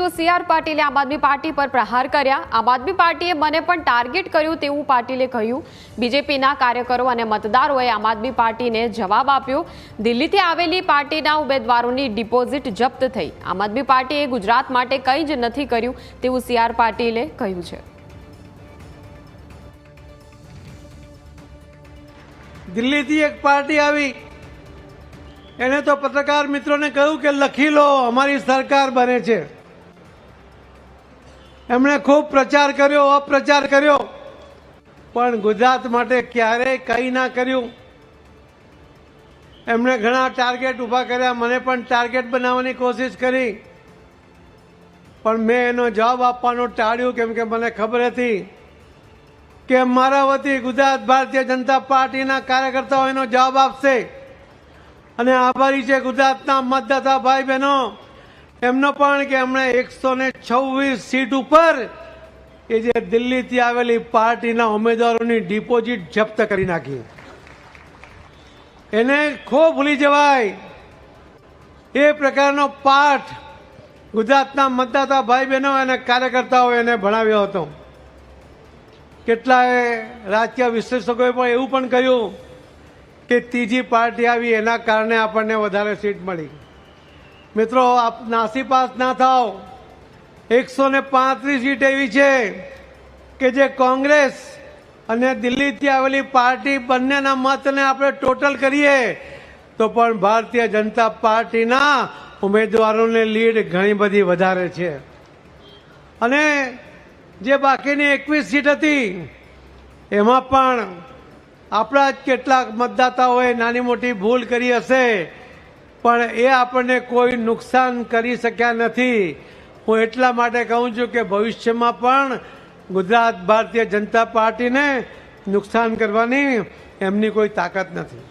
તો સી પાટીલે આમ આદમી પાર્ટી પર પ્રહાર કર્યા. આમ આદમી પાર્ટીએ મને પણ ટાર્ગેટ કર્યું તેવું પાટીલે કહ્યું. બીજેપીના કાર્યકરો અને મતદારોએ આમ આદમી પાર્ટીને જવાબ આપ્યો. દિલ્હીથી આવેલી પાર્ટીના ઉમેદવારોની ડિપોઝિટ જપ્ત થઈ. આમ આદમી પાર્ટીએ ગુજરાત માટે કંઈ જ નથી કર્યું તેવું સી આર પાટીલે કહ્યું છે. દિલ્હીથી એક પાર્ટી આવી. એને તો પત્રકાર મિત્રોને કહ્યું કે લખી લો, અમારી સરકાર બને છે. એમણે ખૂબ પ્રચાર કર્યો, અપ્રચાર કર્યો. પણ ગુજરાત માટે ક્યારેય કંઈ ના કર્યું. એમણે ઘણા ટાર્ગેટ ઊભા કર્યા, મને પણ ટાર્ગેટ બનાવવાની કોશિશ કરી. પણ મેં એનો જવાબ આપવાનું ટાળ્યું, કેમ કે મને ખબર હતી કે મારા વતી ગુજરાત ભારતીય જનતા પાર્ટીના કાર્યકર્તાઓ એનો જવાબ આપશે. અને આભારી છે ગુજરાતના મતદાતા ભાઈ બહેનો એમનો પણ કે એમણે એકસો ને છવ્વીસ સીટ ઉપર એ જે દિલ્હીથી આવેલી પાર્ટીના ઉમેદવારોની ડિપોઝિટ જપ્ત કરી નાખી. એને ખો ભૂલી જવાય. એ પ્રકારનો પાઠ ગુજરાતના મતદાતા ભાઈ બહેનો અને કાર્યકર્તાઓ એને ભણાવ્યો હતો. કેટલાય રાજકીય વિશ્લેષકોએ પણ એવું પણ કહ્યું કે ત્રીજી પાર્ટી આવી એના કારણે આપણને વધારે સીટ મળી. મિત્રો, આપ નાસીપાસ ના થાવ એકસો ને પાંત્રીસ સીટ એવી છે કે જે કોંગ્રેસ અને દિલ્હીથી આવેલી પાર્ટી બંનેના મતને આપણે ટોટલ કરીએ, તો પણ ભારતીય જનતા પાર્ટીના ઉમેદવારોને લીડ ઘણી બધી વધારે છે. અને જે બાકીની એકવીસ સીટ હતી, એમાં પણ આપણા જ કેટલાક મતદાતાઓએ નાની મોટી ભૂલ કરી હશે. પણ એ આપણને કોઈ નુકસાન કરી શક્યા નથી. હું એટલા માટે કહું છું કે ભવિષ્યમાં પણ ગુજરાત ભારતીય જનતા પાર્ટીને નુકસાન કરવાની એમની કોઈ તાકાત નથી.